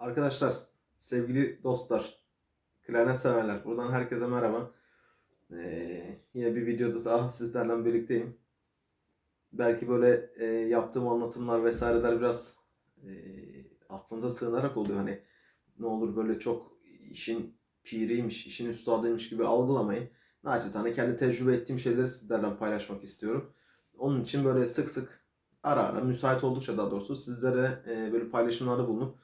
Arkadaşlar, sevgili dostlar, klarnet severler, buradan herkese merhaba. Ee, yine bir videoda daha sizlerle birlikteyim. Belki böyle e, yaptığım anlatımlar vesaireler biraz e, affınıza sığınarak oluyor. Hani ne olur böyle çok işin piriymiş, işin üstadıymış gibi algılamayın. Naçizane kendi tecrübe ettiğim şeyleri sizlerle paylaşmak istiyorum. Onun için böyle sık sık ara ara müsait oldukça daha doğrusu sizlere e, böyle paylaşımlarda bulunup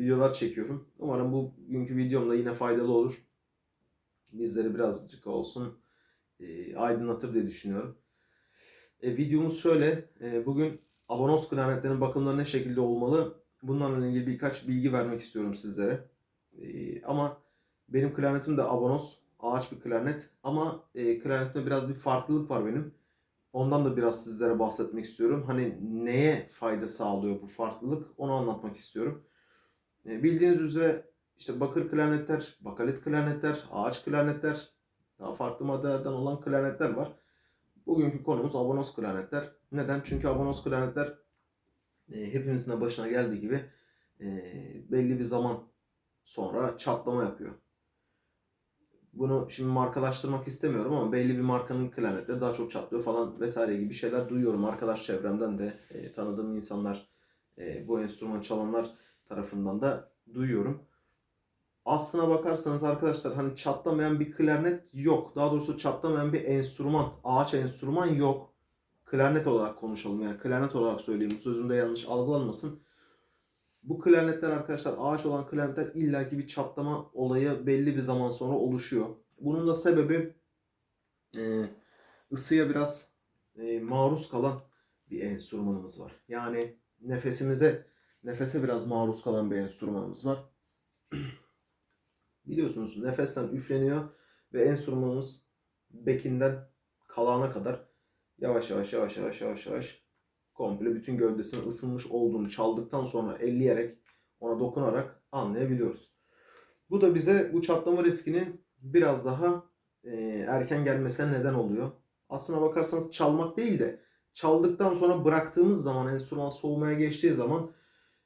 videolar çekiyorum. Umarım bu bugünkü videom da yine faydalı olur. Bizleri birazcık olsun e, aydınlatır diye düşünüyorum. E, videomuz şöyle. E, bugün abonos klarnetlerin bakımları ne şekilde olmalı? Bunlarla ilgili birkaç bilgi vermek istiyorum sizlere. E, ama benim klarnetim de abonos. Ağaç bir klarnet. Ama e, klarnetimde biraz bir farklılık var benim. Ondan da biraz sizlere bahsetmek istiyorum. Hani neye fayda sağlıyor bu farklılık onu anlatmak istiyorum. E, bildiğiniz üzere işte bakır klarnetler, bakalit klarnetler, ağaç klarnetler, daha farklı maddelerden olan klarnetler var. Bugünkü konumuz abonos klarnetler. Neden? Çünkü abonos klarnetler e, hepimizin de başına geldiği gibi e, belli bir zaman sonra çatlama yapıyor. Bunu şimdi markalaştırmak istemiyorum ama belli bir markanın klarnetleri daha çok çatlıyor falan vesaire gibi şeyler duyuyorum. Arkadaş çevremden de e, tanıdığım insanlar e, bu enstrüman çalanlar tarafından da duyuyorum. Aslına bakarsanız arkadaşlar hani çatlamayan bir klarnet yok. Daha doğrusu çatlamayan bir enstrüman, ağaç enstrüman yok. Klarnet olarak konuşalım yani klarnet olarak söyleyeyim. Sözümde yanlış algılanmasın. Bu klarnetler arkadaşlar ağaç olan klarnetler illaki bir çatlama olayı belli bir zaman sonra oluşuyor. Bunun da sebebi e, ısıya biraz e, maruz kalan bir enstrümanımız var. Yani nefesimize nefese biraz maruz kalan bir enstrümanımız var. Biliyorsunuz nefesten üfleniyor ve enstrümanımız bekinden kalağına kadar yavaş yavaş yavaş yavaş yavaş yavaş komple bütün gövdesinin ısınmış olduğunu çaldıktan sonra elleyerek ona dokunarak anlayabiliyoruz. Bu da bize bu çatlama riskini biraz daha e, erken gelmesine neden oluyor. Aslına bakarsanız çalmak değil de çaldıktan sonra bıraktığımız zaman enstrüman soğumaya geçtiği zaman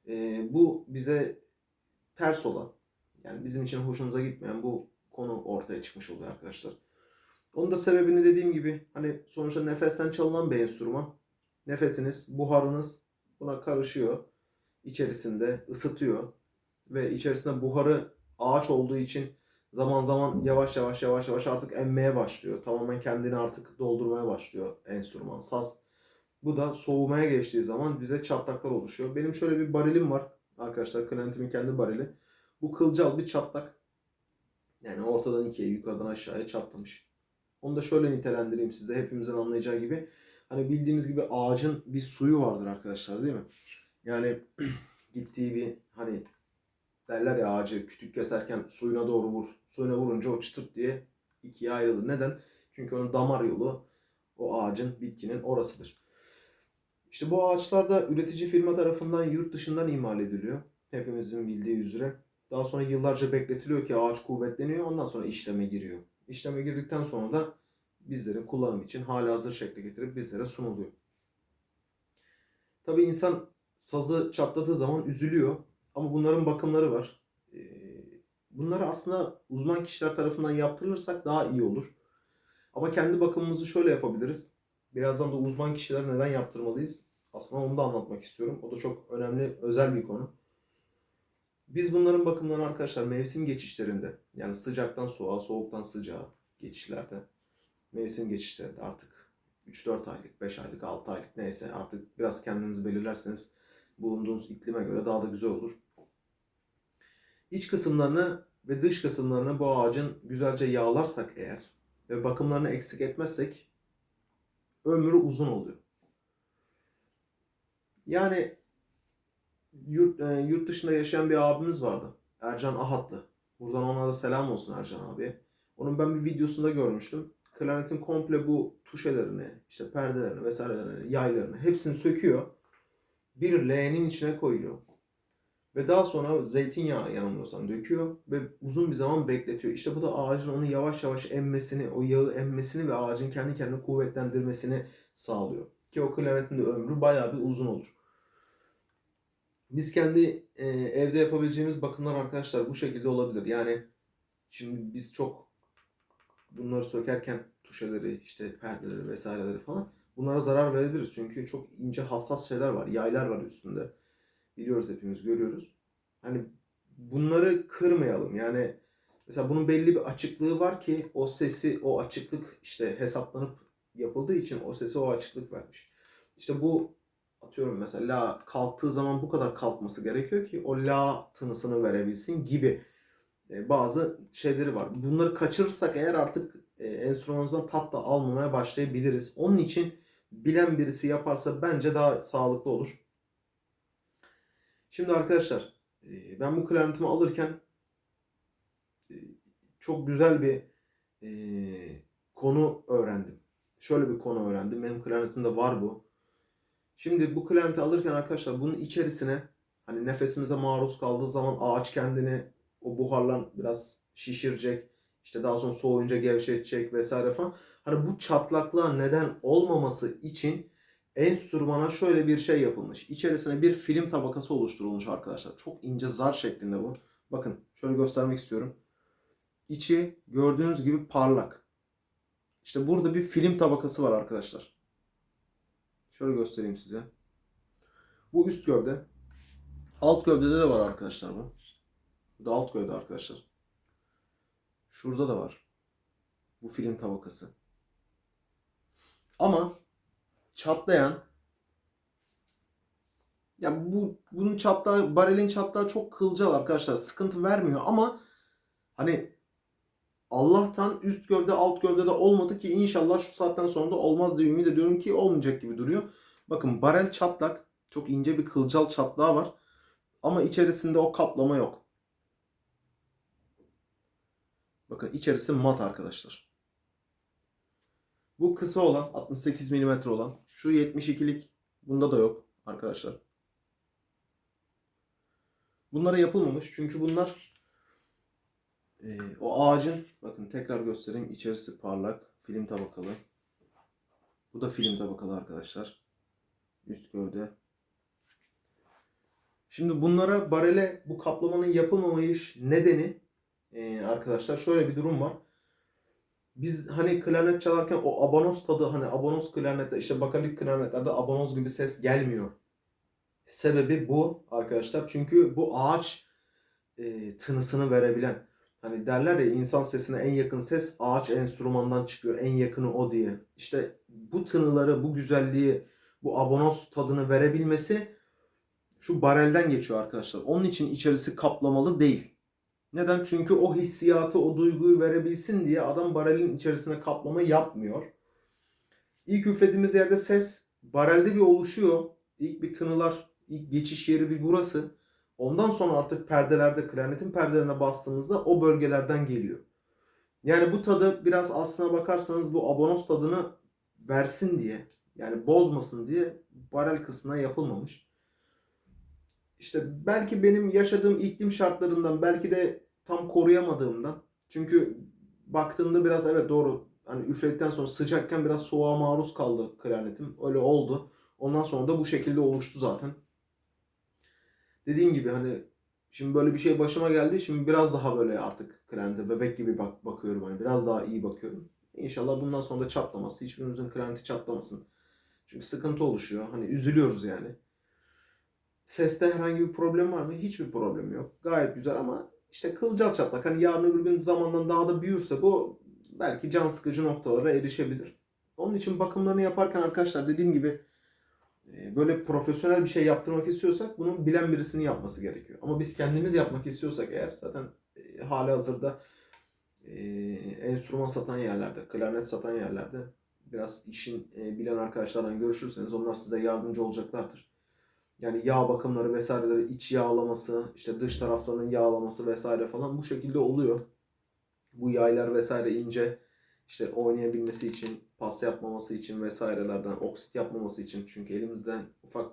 e, bu bize ters olan yani bizim için hoşumuza gitmeyen bu konu ortaya çıkmış oluyor arkadaşlar. Onun da sebebini dediğim gibi hani sonuçta nefesten çalınan bir enstrüman. Nefesiniz, buharınız buna karışıyor. içerisinde ısıtıyor. Ve içerisinde buharı ağaç olduğu için zaman zaman yavaş yavaş yavaş yavaş artık emmeye başlıyor. Tamamen kendini artık doldurmaya başlıyor enstrüman, saz. Bu da soğumaya geçtiği zaman bize çatlaklar oluşuyor. Benim şöyle bir barilim var arkadaşlar. Klarnetimin kendi barili. Bu kılcal bir çatlak. Yani ortadan ikiye, yukarıdan aşağıya çatlamış. Onu da şöyle nitelendireyim size hepimizin anlayacağı gibi. Hani bildiğimiz gibi ağacın bir suyu vardır arkadaşlar değil mi? Yani gittiği bir hani derler ya ağacı kütük keserken suyuna doğru vur. Suyuna vurunca o çıtırt diye ikiye ayrılır. Neden? Çünkü onun damar yolu o ağacın, bitkinin orasıdır. İşte bu ağaçlar da üretici firma tarafından yurt dışından imal ediliyor. Hepimizin bildiği üzere. Daha sonra yıllarca bekletiliyor ki ağaç kuvvetleniyor. Ondan sonra işleme giriyor. İşleme girdikten sonra da bizlerin kullanım için hali hazır şekle getirip bizlere sunuluyor. Tabi insan sazı çatladığı zaman üzülüyor. Ama bunların bakımları var. Ee, Bunları aslında uzman kişiler tarafından yaptırılırsak daha iyi olur. Ama kendi bakımımızı şöyle yapabiliriz. Birazdan da uzman kişiler neden yaptırmalıyız? Aslında onu da anlatmak istiyorum. O da çok önemli, özel bir konu. Biz bunların bakımlarını arkadaşlar mevsim geçişlerinde yani sıcaktan soğuğa, soğuktan sıcağa geçişlerde mevsim geçişlerinde artık 3-4 aylık, 5 aylık, 6 aylık neyse artık biraz kendiniz belirlerseniz bulunduğunuz iklime göre daha da güzel olur. İç kısımlarını ve dış kısımlarını bu ağacın güzelce yağlarsak eğer ve bakımlarını eksik etmezsek ömrü uzun oluyor. Yani yurt, e, yurt dışında yaşayan bir abimiz vardı. Ercan Ahatlı. Buradan ona da selam olsun Ercan abi. Onun ben bir videosunda görmüştüm. Klarnetin komple bu tuşelerini, işte perdelerini vesairelerini, yaylarını hepsini söküyor. Bir leğenin içine koyuyor. Ve daha sonra zeytinyağı yanılmıyorsam döküyor ve uzun bir zaman bekletiyor. İşte bu da ağacın onu yavaş yavaş emmesini, o yağı emmesini ve ağacın kendi kendini kuvvetlendirmesini sağlıyor. Ki o klarnetin de ömrü bayağı bir uzun olur. Biz kendi e, evde yapabileceğimiz bakımlar arkadaşlar bu şekilde olabilir. Yani şimdi biz çok bunları sökerken tuşeleri, işte perdeleri vesaireleri falan bunlara zarar verebiliriz. Çünkü çok ince hassas şeyler var. Yaylar var üstünde. Biliyoruz hepimiz görüyoruz. Hani bunları kırmayalım. Yani mesela bunun belli bir açıklığı var ki o sesi, o açıklık işte hesaplanıp yapıldığı için o sesi o açıklık vermiş. İşte bu atıyorum mesela la kalktığı zaman bu kadar kalkması gerekiyor ki o la tınısını verebilsin gibi e, bazı şeyleri var. Bunları kaçırırsak eğer artık e, enstrümanımızdan tat da almamaya başlayabiliriz. Onun için bilen birisi yaparsa bence daha sağlıklı olur. Şimdi arkadaşlar e, ben bu klarnetimi alırken e, çok güzel bir e, konu öğrendim. Şöyle bir konu öğrendim. Benim klarnetimde var bu. Şimdi bu klarneti alırken arkadaşlar bunun içerisine hani nefesimize maruz kaldığı zaman ağaç kendini o buharla biraz şişirecek. İşte daha sonra soğuyunca gevşetecek vesaire falan. Hani bu çatlaklığa neden olmaması için enstrümana şöyle bir şey yapılmış. İçerisine bir film tabakası oluşturulmuş arkadaşlar. Çok ince zar şeklinde bu. Bakın şöyle göstermek istiyorum. İçi gördüğünüz gibi parlak. İşte burada bir film tabakası var arkadaşlar. Şöyle göstereyim size. Bu üst gövde. Alt gövdede de var arkadaşlar bu. Bu da alt gövde arkadaşlar. Şurada da var. Bu film tabakası. Ama çatlayan ya bu bunun çatlağı barelin çatlağı çok kılcal arkadaşlar. Sıkıntı vermiyor ama hani Allah'tan üst gövde alt gövdede olmadı ki inşallah şu saatten sonra da olmaz diye ümit ediyorum ki olmayacak gibi duruyor. Bakın barel çatlak. Çok ince bir kılcal çatlağı var. Ama içerisinde o kaplama yok. Bakın içerisi mat arkadaşlar. Bu kısa olan 68 mm olan. Şu 72'lik bunda da yok arkadaşlar. Bunlara yapılmamış çünkü bunlar e, o ağacın bakın tekrar göstereyim içerisi parlak film tabakalı. Bu da film tabakalı arkadaşlar. Üst gövde. Şimdi bunlara barele bu kaplamanın yapılmamış nedeni e, arkadaşlar şöyle bir durum var. Biz hani klarnet çalarken o abonos tadı hani abonos klarnette işte bakalik klarnetlerde abonos gibi ses gelmiyor. Sebebi bu arkadaşlar. Çünkü bu ağaç e, tınısını verebilen. Hani derler ya insan sesine en yakın ses ağaç enstrümandan çıkıyor. En yakını o diye. İşte bu tınıları, bu güzelliği, bu abonos tadını verebilmesi şu barelden geçiyor arkadaşlar. Onun için içerisi kaplamalı değil. Neden? Çünkü o hissiyatı, o duyguyu verebilsin diye adam barelin içerisine kaplama yapmıyor. İlk üflediğimiz yerde ses barelde bir oluşuyor. İlk bir tınılar, ilk geçiş yeri bir burası. Ondan sonra artık perdelerde, klarnetin perdelerine bastığımızda o bölgelerden geliyor. Yani bu tadı biraz aslına bakarsanız bu abonos tadını versin diye, yani bozmasın diye barel kısmına yapılmamış. İşte belki benim yaşadığım iklim şartlarından, belki de tam koruyamadığımdan. Çünkü baktığımda biraz evet doğru. Hani üfledikten sonra sıcakken biraz soğuğa maruz kaldı klarnetim. Öyle oldu. Ondan sonra da bu şekilde oluştu zaten. Dediğim gibi hani şimdi böyle bir şey başıma geldi. Şimdi biraz daha böyle artık klarnete bebek gibi bak bakıyorum. Hani biraz daha iyi bakıyorum. İnşallah bundan sonra da çatlaması. Hiçbirimizin klarneti çatlamasın. Çünkü sıkıntı oluşuyor. Hani üzülüyoruz yani. Seste herhangi bir problem var mı? Hiçbir problem yok. Gayet güzel ama işte kılcal çatlak. Hani yarın öbür gün zamandan daha da büyürse bu belki can sıkıcı noktalara erişebilir. Onun için bakımlarını yaparken arkadaşlar dediğim gibi e, böyle profesyonel bir şey yaptırmak istiyorsak bunu bilen birisinin yapması gerekiyor. Ama biz kendimiz yapmak istiyorsak eğer zaten e, hali hazırda e, enstrüman satan yerlerde, klarnet satan yerlerde biraz işin e, bilen arkadaşlarla görüşürseniz onlar size yardımcı olacaklardır. Yani yağ bakımları vesaireleri, iç yağlaması, işte dış taraflarının yağlaması vesaire falan bu şekilde oluyor. Bu yaylar vesaire ince işte oynayabilmesi için, pas yapmaması için vesairelerden, oksit yapmaması için çünkü elimizden ufak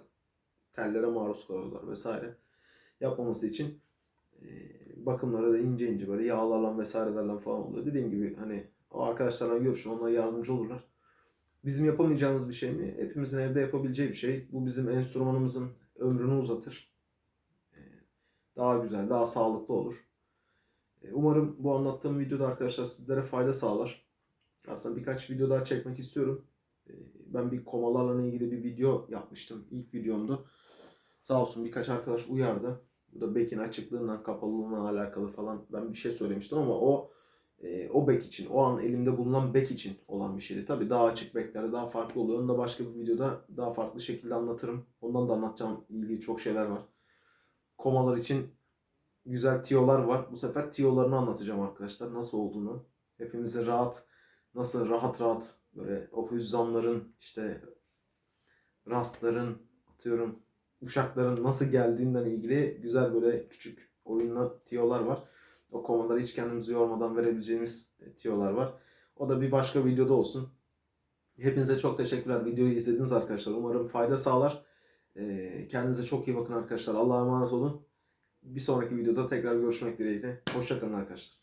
tellere maruz kalıyorlar vesaire yapmaması için e, bakımları da ince ince böyle yağlarla vesairelerle falan oluyor. Dediğim gibi hani o arkadaşlarla görüşün onlar yardımcı olurlar. Bizim yapamayacağımız bir şey mi? Hepimizin evde yapabileceği bir şey. Bu bizim enstrümanımızın ömrünü uzatır. daha güzel, daha sağlıklı olur. E, Umarım bu anlattığım videoda arkadaşlar sizlere fayda sağlar. Aslında birkaç video daha çekmek istiyorum. E, Ben bir komalarla ilgili bir video yapmıştım. İlk videomdu. Sağ olsun birkaç arkadaş uyardı. Bu da bekin açıklığından, kapalılığından alakalı falan ben bir şey söylemiştim ama o e, o bek için, o an elimde bulunan bek için olan bir şeydi. Tabii daha açık beklerde daha farklı oluyor. Onu da başka bir videoda daha farklı şekilde anlatırım. Ondan da anlatacağım ilgili çok şeyler var. Komalar için güzel tiyolar var. Bu sefer tiyolarını anlatacağım arkadaşlar. Nasıl olduğunu. Hepimize rahat, nasıl rahat rahat böyle o hüzzamların işte rastların atıyorum uşakların nasıl geldiğinden ilgili güzel böyle küçük oyunlu tiyolar var. O komaları hiç kendimizi yormadan verebileceğimiz tiyolar var. O da bir başka videoda olsun. Hepinize çok teşekkürler. Videoyu izlediniz arkadaşlar. Umarım fayda sağlar. Ee, Kendinize çok iyi bakın arkadaşlar. Allah'a emanet olun. Bir sonraki videoda tekrar görüşmek dileğiyle. Hoşçakalın arkadaşlar.